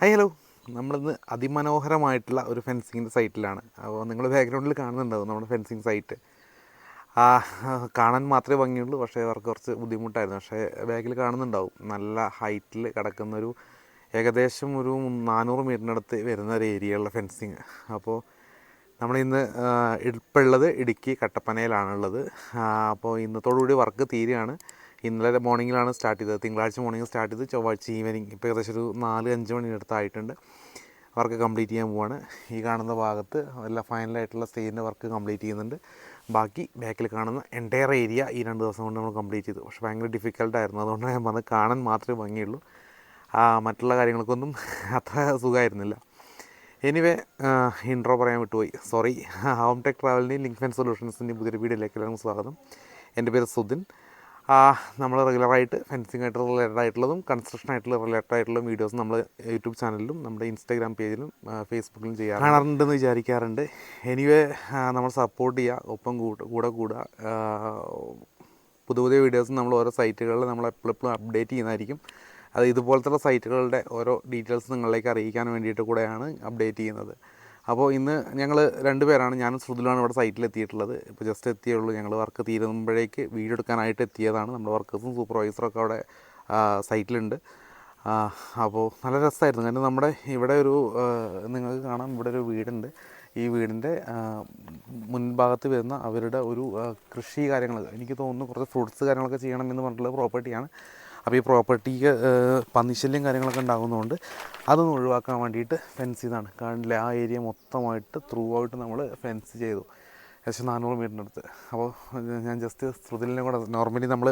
Hi hello നമ്മളിന്ന് അതിമനോഹരമായിട്ടുള്ള ഒരു ഫെൻസിങ്ങിന്റെ സൈറ്റിലാണ് അപ്പോൾ നിങ്ങൾ ബാക്ക്ഗ്രൗണ്ടിൽ കാണുന്നുണ്ടാവും നമ്മുടെ ഫെൻസിങ് സൈറ്റ് ആ കാണാൻ മാത്രമേ ഭംഗിയുള്ളൂ പക്ഷേ അവർക്ക് കുറച്ച് ബുദ്ധിമുട്ടായിരുന്നു. പക്ഷേ ബാക്കിൽ കാണുന്നുണ്ടാവും. നല്ല ഹൈറ്റിൽ കിടക്കുന്നൊരു ഏകദേശം ഒരു നാനൂറ് മീറ്ററിനടുത്ത് വരുന്ന ഒരു ഏരിയയുള്ള ഫെൻസിങ് അപ്പോൾ നമ്മളിന്ന് ഇപ്പം ഉള്ളത് ഇടുക്കി കട്ടപ്പനയിലാണുള്ളത്. അപ്പോൾ ഇന്നത്തോടുകൂടി വർക്ക് തീരുകയാണ്. ഇന്നലെ മോർണിംഗിലാണ് സ്റ്റാർട്ട് ചെയ്തത്. തിങ്കളാഴ്ച മോർണിംഗ് സ്റ്റാർട്ട് ചെയ്ത് ചൊവ്വാഴ്ച ഈവനിങ് ഇപ്പോൾ ഏകദേശം ഒരു നാല് അഞ്ച് മണിയെടുത്തായിട്ടുണ്ട് വർക്ക് കംപ്ലീറ്റ് ചെയ്യാൻ പോവാണ്. ഈ കാണുന്ന ഭാഗത്ത് എല്ലാ ഫൈനലായിട്ടുള്ള സ്റ്റേജിന്റെ വർക്ക് കംപ്ലീറ്റ് ചെയ്യുന്നുണ്ട്. ബാക്കി ബാക്കിൽ കാണുന്ന എന്റയർ ഏരിയ ഈ രണ്ട് ദിവസം കൊണ്ട് നമ്മൾ കംപ്ലീറ്റ് ചെയ്തു. പക്ഷേ ഭയങ്കര ഡിഫിക്കൽട്ടായിരുന്നു അതുകൊണ്ട് ഞാൻ പറഞ്ഞത് കാണാൻ മാത്രമേ ഭംഗിയുള്ളൂ. മറ്റുള്ള കാര്യങ്ങൾക്കൊന്നും അത്ര സുഖമായിരുന്നില്ല. എനിവേ ഇൻട്രോ പറയാൻ വിട്ടുപോയി. സോറി ഹോം ടെക് ട്രാവലിന്റെയും ലിങ്ക് ഫൻ സൊല്യൂഷൻസിന്റെയും പുതിയൊരു വീഡിയോയിലേക്ക് എല്ലാവർക്കും സ്വാഗതം. എന്റെ പേര് സുധിൻ. നമ്മൾ റെഗുലറായിട്ട് ഫെൻസിങ് ആയിട്ട് റിലേറ്റഡ് ആയിട്ടുള്ളതും കൺസ്ട്രക്ഷൻ ആയിട്ടുള്ള റിലേറ്റഡ് ആയിട്ടുള്ള വീഡിയോസ് നമ്മൾ യൂട്യൂബ് ചാനലിലും നമ്മുടെ ഇൻസ്റ്റാഗ്രാം പേജിലും ഫേസ്ബുക്കിലും ചെയ്യാറ് കാണാറുണ്ടെന്ന് വിചാരിക്കാറുണ്ട്. എനിവേ നമ്മൾ സപ്പോർട്ട് ചെയ്യുക ഒപ്പം കൂടെ കൂടെ പുതിയ പുതിയ വീഡിയോസ് നമ്മൾ ഓരോ സൈറ്റുകളിൽ നമ്മൾ എപ്പോഴും എപ്പോഴും അപ്ഡേറ്റ് ചെയ്യുന്നതായിരിക്കും. അത് ഇതുപോലത്തെ സൈറ്റുകളുടെ ഓരോ ഡീറ്റെയിൽസ് നിങ്ങളിലേക്ക് അറിയിക്കാൻ വേണ്ടിയിട്ട് കൂടെയാണ് അപ്ഡേറ്റ് ചെയ്യുന്നത്. അപ്പോൾ ഇന്ന് ഞങ്ങൾ രണ്ട് പേരാണ്. ഞാനും ശ്രുതിലാണ് ഇവിടെ സൈറ്റിൽ എത്തിയിട്ടുള്ളത്. ഇപ്പോൾ ജസ്റ്റ് എത്തിയുള്ളൂ ഞങ്ങൾ വർക്ക് തീരുമ്പോഴേക്ക് വീഡിയോ എടുക്കാനായിട്ട് എത്തിയതാണ്. നമ്മുടെ വർക്കേഴ്സും സൂപ്പർവൈസറും ഒക്കെ അവിടെ സൈറ്റിലുണ്ട് അപ്പോൾ നല്ല രസമായിരുന്നു. കാരണം നമ്മുടെ ഇവിടെ ഒരു നിങ്ങൾക്ക് കാണാം. ഇവിടെ ഒരു വീടുണ്ട്. ഈ വീടിന്റെ മുൻഭാഗത്ത് വരുന്ന അവരുടെ ഒരു കൃഷി കാര്യങ്ങൾ. എനിക്ക് തോന്നുന്നു കുറച്ച് ഫ്രൂട്ട്സ് കാര്യങ്ങളൊക്കെ ചെയ്യണമെന്ന് പറഞ്ഞിട്ടുള്ള പ്രോപ്പർട്ടിയാണ് അപ്പോൾ ഈ പ്രോപ്പർട്ടിക്ക് പന്നിശല്യം കാര്യങ്ങളൊക്കെ ഉണ്ടാകുന്നതുകൊണ്ട് അതൊന്നും ഒഴിവാക്കാൻ വേണ്ടിയിട്ട് ഫെൻസ് ചെയ്താണ് കാണില്ലേ ആ ഏരിയ മൊത്തമായിട്ട് ത്രൂ ഔട്ട് നമ്മൾ ഫെൻസ് ചെയ്തു. ഏകദേശം നാനൂറ് മീറ്ററിന്റെ അടുത്ത്. അപ്പോൾ ഞാൻ ജസ്റ്റ് ശ്രുതിലിനെ കൂടെ നോർമലി നമ്മൾ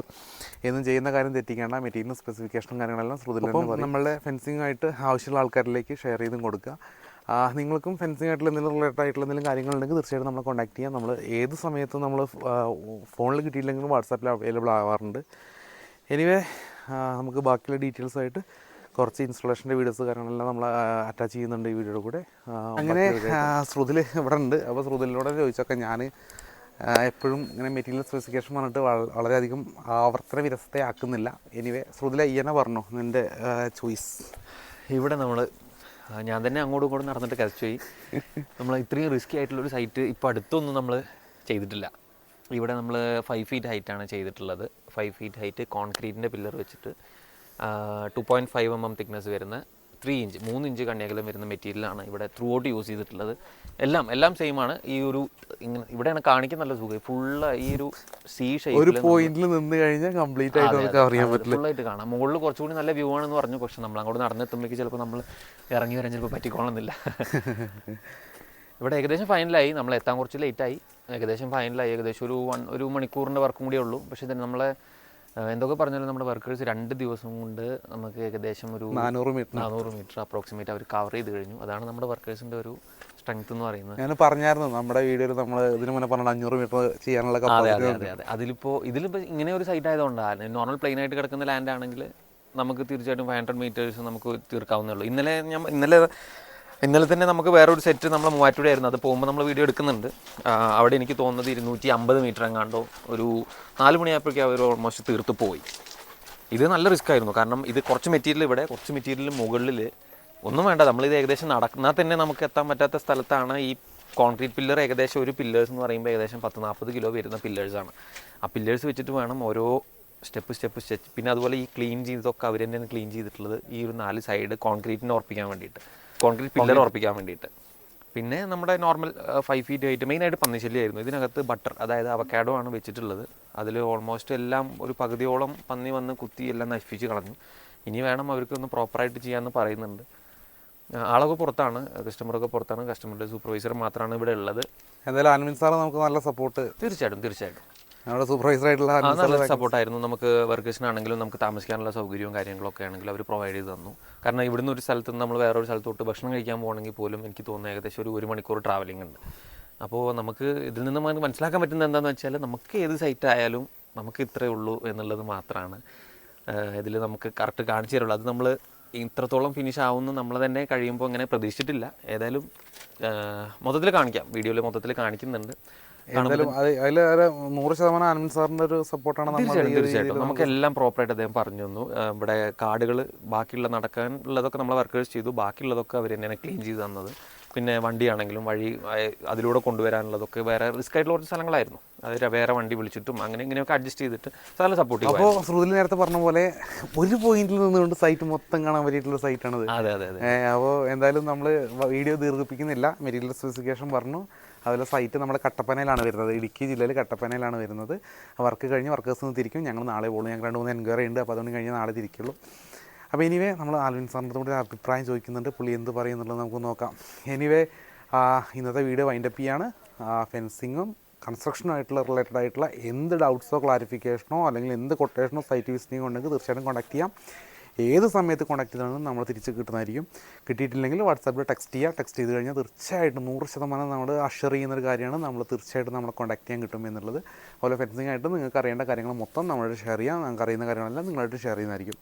എന്നും ചെയ്യുന്ന കാര്യം തെറ്റിക്കേണ്ട. മെറ്റീരിയൽ സ്പെസിഫിക്കേഷനും കാര്യങ്ങളെല്ലാം ശ്രുതിലും നമ്മളുടെ ഫെൻസിങ് ആയിട്ട് ആവശ്യമുള്ള ആൾക്കാരിലേക്ക് ഷെയർ ചെയ്തും കൊടുക്കുക. നിങ്ങൾക്കും ഫെൻസിങ് ആയിട്ടുള്ള എന്തെങ്കിലും റിലേറ്റഡ് ആയിട്ടുള്ള എന്തെങ്കിലും കാര്യങ്ങളുണ്ടെങ്കിൽ തീർച്ചയായിട്ടും നമ്മൾ കോൺടാക്ട് ചെയ്യാം. നമ്മൾ ഏത് സമയത്തും നമ്മൾ ഫോണിൽ കിട്ടിയില്ലെങ്കിലും വാട്സാപ്പിൽ അവൈലബിൾ ആവാറുണ്ട്. എനിവേ നമുക്ക് ബാക്കിയുള്ള ഡീറ്റെയിൽസ് ആയിട്ട് കുറച്ച് ഇൻസ്റ്റലേഷന്റെ വീഡിയോസ് കാര്യങ്ങളെല്ലാം നമ്മൾ അറ്റാച്ച് ചെയ്യുന്നുണ്ട് ഈ വീഡിയോയുടെ കൂടെ. അങ്ങനെ ശ്രുതിൽ ഇവിടെ ഉണ്ട്. അപ്പോൾ ശ്രുതിലൂടെ ചോദിച്ചൊക്കെ ഞാൻ എപ്പോഴും ഇങ്ങനെ മെറ്റീരിയൽ സ്പെസിഫിക്കേഷൻ പറഞ്ഞിട്ട് വള- വളരെയധികം ആവർത്തന വിരസത്തെ ആക്കുന്നില്ല. എനിവേ ശ്രുതില ഈയനെ പറഞ്ഞു നിന്റെ ചോയ്സ് ഇവിടെ നമ്മൾ ഞാൻ തന്നെ അങ്ങോട്ടും ഇങ്ങോട്ടും നടന്നിട്ട് കരച്ചു പോയി നമ്മൾ ഇത്രയും റിസ്കി ആയിട്ടുള്ളൊരു സൈറ്റ് ഇപ്പോൾ അടുത്തൊന്നും നമ്മൾ ചെയ്തിട്ടില്ല. ഇവിടെ നമ്മൾ ഫൈവ് ഫീറ്റ് ഹൈറ്റാണ് ചെയ്തിട്ടുള്ളത്. ഫൈവ് ഫീറ്റ് ഹൈറ്റ് കോൺക്രീറ്റിന്റെ പില്ലർ വെച്ചിട്ട് two point five M M thickness വരുന്ന ത്രീ ഇഞ്ച് മൂന്ന് ഇഞ്ച് കണ്ണിയകലം വരുന്ന മെറ്റീരിയലാണ് ഇവിടെ ത്രൂ ഔട്ട് യൂസ് ചെയ്തിട്ടുള്ളത്. എല്ലാം എല്ലാം സെയിം ആണ്. ഈ ഒരു ഇങ്ങനെ ഇവിടെയാണ് കാണിക്കുന്ന നല്ല സുഖം. ഫുള്ള് ഈ ഒരു സി ഒരു പോയിന്റിൽ നിന്ന് കഴിഞ്ഞാൽ കംപ്ലീറ്റ് ആയിട്ട് നമുക്ക് അറിയാൻ പറ്റില്ല. ഫുള്ളായിട്ട് കാണാം. മുകളിൽ കുറച്ചുകൂടി നല്ല വ്യൂ ആണെന്ന് പറഞ്ഞു. പക്ഷെ നമ്മൾ അങ്ങോട്ട് നടന്നെത്തുമ്പോഴേക്ക് ചിലപ്പോൾ നമ്മൾ ഇറങ്ങി വരാൻ ചിലപ്പോൾ പറ്റിക്കോളുന്നില്ല. ഇവിടെ ഏകദേശം ഫൈനലായി നമ്മൾ എത്താൻ കുറച്ച് ലേറ്റായി ഏകദേശം ഫൈനലായി ഏകദേശം ഒരു വൺ ഒരു മണിക്കൂറിന്റെ വർക്കും കൂടിയേ ഉള്ളൂ. പക്ഷേ ഇതിന് നമ്മളെ എന്തൊക്കെ പറഞ്ഞാലും നമ്മുടെ വർക്കേഴ്സ് രണ്ട് ദിവസം കൊണ്ട് നമുക്ക് ഏകദേശം ഒരു നാനൂറ് മീറ്റർ നാനൂറ് മീറ്റർ അപ്രോക്സിമേറ്റ് അവർ കവർ ചെയ്ത് കഴിഞ്ഞു. അതാണ് നമ്മുടെ വർക്കേഴ്സിന്റെ ഒരു സ്ട്രെങ്ത് എന്ന് പറയുന്നത്. ഞാൻ പറഞ്ഞായിരുന്നു നമ്മുടെ വീഡിയോയിൽ നമ്മൾ ഇതിന് മുന്നേ പറഞ്ഞ അഞ്ഞൂറ് മീറ്റർ ചെയ്യാനുള്ള അതെ. അതെ അതെ അതിലിപ്പോൾ ഇതിലിപ്പോൾ ഇങ്ങനെ ഒരു സൈറ്റ് ആയതുകൊണ്ടാണ് നോർമൽ പ്ലെയിൻ ആയിട്ട് കിടക്കുന്ന ലാൻഡ് ആണെങ്കിൽ നമുക്ക് തീർച്ചയായിട്ടും ഫൈവ് ഹൺഡ്രഡ് മീറ്റേഴ്സ് നമുക്ക് തീർക്കാവുന്നേ ഉള്ളൂ. ഇന്നലെ ഞാൻ ഇന്നലെ ഇന്നലെ തന്നെ നമുക്ക് വേറൊരു സെറ്റ് നമ്മൾ മൂവാറ്റൂടെ ആയിരുന്നു അത് പോകുമ്പോൾ നമ്മൾ വീഡിയോ എടുക്കുന്നുണ്ട്. അവിടെ എനിക്ക് തോന്നുന്നത് ഇരുന്നൂറ്റി അമ്പത് മീറ്റർ എങ്ങാണ്ടോ ഒരു നാല് മണിയായപ്പോഴേക്കും അവർ ഓൾമോസ്റ്റ് തീർത്ത് പോയി. ഇത് നല്ല റിസ്ക് ആയിരുന്നു. കാരണം ഇത് കുറച്ച് മെറ്റീരിയൽ ഇവിടെ കുറച്ച് മെറ്റീരിയൽ മുകളിൽ ഒന്നും വേണ്ട നമ്മളിത് ഏകദേശം നടന്നാൽ തന്നെ നമുക്ക് എത്താൻ പറ്റാത്ത സ്ഥലത്താണ് ഈ കോൺക്രീറ്റ് പില്ലർ ഏകദേശം ഒരു പില്ലേഴ്സ് എന്ന് പറയുമ്പോൾ ഏകദേശം പത്ത് നാൽപ്പത് കിലോ വരുന്ന പില്ലേഴ്സാണ് ആ പില്ലേഴ്സ് വെച്ചിട്ട് വേണം ഓരോ സ്റ്റെപ്പ് സ്റ്റെപ്പ് സ്റ്റെപ്പ്. പിന്നെ അതുപോലെ ഈ ക്ലീൻ ചെയ്തതൊക്കെ അവർ തന്നെയാണ് ക്ലീൻ ചെയ്തിട്ടുള്ളത് ഈ ഒരു നാല് സൈഡ് കോൺക്രീറ്റിനെ ഉറപ്പിക്കാൻ വേണ്ടിയിട്ട്. കോൺക്രീറ്റ് പില്ലർ ഉറപ്പിക്കാൻ വേണ്ടിയിട്ട്. പിന്നെ നമ്മുടെ നോർമൽ ഫൈവ് ഫീറ്റ് ഹൈറ്റ് മെയിനായിട്ട് പന്നിശല്യമായിരുന്നു ഇതിനകത്ത് ബട്ടർ അതായത് അവക്കാഡോ ആണ് വെച്ചിട്ടുള്ളത്. അതിൽ ഓൾമോസ്റ്റ് എല്ലാം ഒരു പകുതിയോളം പന്നി വന്ന് കുത്തി എല്ലാം നശിപ്പിച്ച് കളഞ്ഞു. ഇനി വേണം അവർക്ക് ഒന്ന് പ്രോപ്പറായിട്ട് ചെയ്യാമെന്ന് പറയുന്നുണ്ട്. ആളൊക്കെ പുറത്താണ് കസ്റ്റമറൊക്കെ പുറത്താണ്. കസ്റ്റമറുടെ സൂപ്പർവൈസർ മാത്രമാണ് ഇവിടെ ഉള്ളത്. എന്തായാലും ആൻവിൻ സാറ് നമുക്ക് നല്ല സപ്പോർട്ട് തീർച്ചയായിട്ടും തീർച്ചയായിട്ടും. ആൻവിൻ നല്ല സപ്പോർട്ടായിരുന്നു നമുക്ക് വർക്കേഴ്സിനാണെങ്കിലും നമുക്ക് താമസിക്കാനുള്ള സൗകര്യവും കാര്യങ്ങളൊക്കെ ആണെങ്കിലും അവർ പ്രൊവൈഡ് ചെയ്ത് തന്നു. കാരണം ഇവിടുന്ന് ഒരു സ്ഥലത്ത് നിന്ന് നമ്മൾ വേറൊരു സ്ഥലത്തോട്ട് ഭക്ഷണം കഴിക്കാൻ പോകണമെങ്കിൽ പോലും എനിക്ക് തോന്നുന്നു ഏകദേശം ഒരു ഒരു മണിക്കൂർ ട്രാവലിംഗ് ഉണ്ട്. അപ്പോൾ നമുക്ക് ഇതിൽ നിന്ന് നമുക്ക് മനസ്സിലാക്കാൻ പറ്റുന്നത് എന്താണെന്ന് വെച്ചാൽ നമുക്ക് ഏത് സൈറ്റ് ആയാലും നമുക്ക് ഇത്രയേ ഉള്ളൂ എന്നുള്ളത് മാത്രമാണ് ഇതിൽ നമുക്ക് കറക്റ്റ് കാണിച്ചു തരുള്ളൂ. അത് നമ്മൾ ഇത്രത്തോളം ഫിനിഷ് ആവുമെന്ന് നമ്മൾ തന്നെ കഴിയുമ്പോൾ അങ്ങനെ പ്രതീക്ഷിച്ചിട്ടില്ല. ഏതായാലും മൊത്തത്തിൽ കാണിക്കാം. വീഡിയോയിൽ മൊത്തത്തിൽ കാണിക്കുന്നുണ്ട്. എന്തായാലും അത് അതിൽ നൂറ് ശതമാനം ആനന്ദ് സാറിന്റെ ഒരു സപ്പോർട്ടാണ് തീർച്ചയായിട്ടും നമുക്ക് എല്ലാം പ്രോപ്പറായിട്ട് അദ്ദേഹം പറഞ്ഞു തന്നു. ഇവിടെ കാർഡുകൾ ബാക്കിയുള്ള നടക്കാനുള്ളതൊക്കെ നമ്മൾ വർക്കേഴ്സ് ചെയ്തു. ബാക്കിയുള്ളതൊക്കെ അവർ തന്നെയാണ് ക്ലീൻ ചെയ്ത് തന്നത്. പിന്നെ വണ്ടിയാണെങ്കിലും വഴി അതിലൂടെ കൊണ്ടുവരാനുള്ളതൊക്കെ വേറെ റിസ്ക് ആയിട്ടുള്ള കുറച്ച് സ്ഥലങ്ങളായിരുന്നു. അത് വേറെ വണ്ടി വിളിച്ചിട്ടും അങ്ങനെ ഇങ്ങനെയൊക്കെ അഡ്ജസ്റ്റ് ചെയ്തിട്ട് നല്ല ചെയ്യും അപ്പോൾ ശ്രുതി നേരത്തെ പറഞ്ഞ പോലെ ഒരു പോയിന്റിൽ നിന്നുകൊണ്ട് സൈറ്റ് മൊത്തം കാണാൻ പറ്റിയിട്ടുള്ള സൈറ്റാണത് അതെ അതെ അതെ. അപ്പോൾ എന്തായാലും നമ്മൾ വീഡിയോ ദീർഘിപ്പിക്കുന്നില്ല. മെറ്റീരിയൽ സ്പെസിഫിക്കേഷൻ പറഞ്ഞു. അതുപോലെ സൈറ്റ് നമ്മുടെ കട്ടപ്പനയിലാണ് വരുന്നത്. ഇടുക്കി ജില്ലയിൽ കട്ടപ്പനയിലാണ് വരുന്നത്. വർക്ക് കഴിഞ്ഞ് വർക്കേഴ്സ് നിന്ന് തിരിക്കും. ഞങ്ങൾ നാളെ പോകുള്ളൂ ഞങ്ങൾ രണ്ട് മൂന്ന് എൻക്വയറി ഉണ്ട്. അപ്പോൾ അതുകൊണ്ട് കഴിഞ്ഞ് നാളെ തിരിക്കുള്ളൂ. അപ്പോൾ എനിവേ നമ്മൾ ആൽവിൻ സാറിന്റെ കൂടെ അഭിപ്രായം ചോദിക്കുന്നുണ്ട്. പുള്ളി എന്ത് പറയുന്നുള്ളത് നമുക്ക് നോക്കാം. എനിവേ ഇന്നത്തെ വീഡിയോ വൈൻഡപ്പ് ചെയ്യാണ്. ഫെൻസിങ്ങും കൺസ്ട്രക്ഷനുമായിട്ടുള്ള റിലേറ്റഡ് ആയിട്ടുള്ള എന്ത് ഡൗട്ട്സോ ക്ലാരിഫിക്കേഷനോ അല്ലെങ്കിൽ എന്ത് കൊട്ടേഷനോ സൈറ്റ് വിസിറ്റിംഗ് ഉണ്ടെങ്കിൽ തീർച്ചയായിട്ടും കോൺടാക്ട് ചെയ്യാം. ഏത് സമയത്ത് കോൺടാക്ട് ചെയ്താലും നമ്മൾ തിരിച്ച് കിട്ടുന്നതായിരിക്കും. കിട്ടിയിട്ടില്ലെങ്കിൽ വാട്സാപ്പിൽ ടെക്സ്റ്റ് ചെയ്യുക ടെക്സ്റ്റ് ചെയ്ത് കഴിഞ്ഞാൽ തീർച്ചയായിട്ടും നൂറ് ശതമാനം നമ്മൾ അഷർ ചെയ്യുന്ന ഒരു കാര്യമാണ്. നമ്മൾ തീർച്ചയായിട്ടും നമ്മളെ കോൺടാക്ട് ചെയ്യാൻ കിട്ടും എന്നുള്ളത്. അതുപോലെ ഫെൻസിങ് ആയിട്ട് നിങ്ങൾക്ക് അറിയേണ്ട കാര്യങ്ങൾ മൊത്തം നമ്മളായിട്ട് ഷെയർ ചെയ്യാം. നിങ്ങൾക്ക് അറിയുന്ന കാര്യങ്ങളെല്ലാം നിങ്ങളായിട്ട് ഷെയർ ചെയ്യുന്നതായിരിക്കും.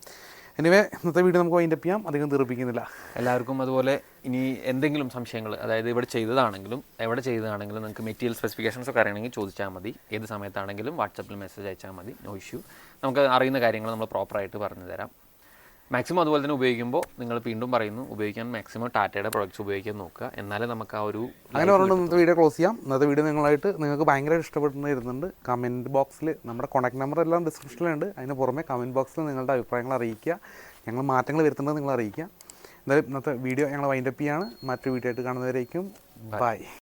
എനിവേ ഇന്നത്തെ വീഡിയോ നമുക്ക് വൈൻഡപ്പ് ചെയ്യാം. അധികം തീർപ്പിക്കുന്നില്ല എല്ലാവർക്കും അതുപോലെ ഇനി എന്തെങ്കിലും സംശയങ്ങൾ അതായത് ഇവിടെ ചെയ്തതാണെങ്കിലും എവിടെ ചെയ്തതാണെങ്കിലും നിങ്ങൾക്ക് മെറ്റീരിയൽ സ്പെസിഫിക്കേഷൻസ് ഒക്കെ അറിയണമെങ്കിൽ ചോദിച്ചാൽ മതി. ഏത് സമയത്താണെങ്കിലും വാട്സപ്പിൽ മെസ്സേജ് അയച്ചാൽ മതി. നോ ഇഷ്യൂ നമുക്ക് അറിയുന്ന കാര്യങ്ങൾ നമ്മൾ പ്രോപ്പറായിട്ട് പറഞ്ഞു തരാം. മാക്സിമം അതുപോലെ തന്നെ ഉപയോഗിക്കുമ്പോൾ നിങ്ങൾ വീണ്ടും പറയുന്നു ഉപയോഗിക്കാൻ മാക്സിമം ടാറ്റയുടെ പ്രോഡക്റ്റ്സ് ഉപയോഗിക്കാൻ നോക്കുക. എന്നാലേ നമുക്ക് ആ ഒരു അങ്ങനെ പറഞ്ഞു ഇന്നത്തെ വീഡിയോ ക്ലോസ് ചെയ്യാം. ഇന്നത്തെ വീഡിയോ നിങ്ങളായിട്ട് നിങ്ങൾക്ക് ഭയങ്കരമായിട്ട് ഇഷ്ടപ്പെടുന്ന ഇരുന്നുണ്ട്. കമന്റ് ബോക്സിൽ നമ്മുടെ കോൺടാക്ട് നമ്പർ എല്ലാം ഡിസ്ക്രിപ്ഷനിലുണ്ട് അതിന് പുറമെ കമന്റ് ബോക്സിൽ നിങ്ങളുടെ അഭിപ്രായങ്ങൾ അറിയിക്കുക. ഞങ്ങൾ മാറ്റങ്ങൾ വരുത്തുന്നത് നിങ്ങൾ അറിയിക്കുക. എന്തായാലും ഇന്നത്തെ വീഡിയോ ഞങ്ങൾ വൈൻഡപ്പ് ചെയ്യാണ്. മറ്റൊരു വീഡിയോ ആയിട്ട് കാണുന്നവരേക്കും ബൈ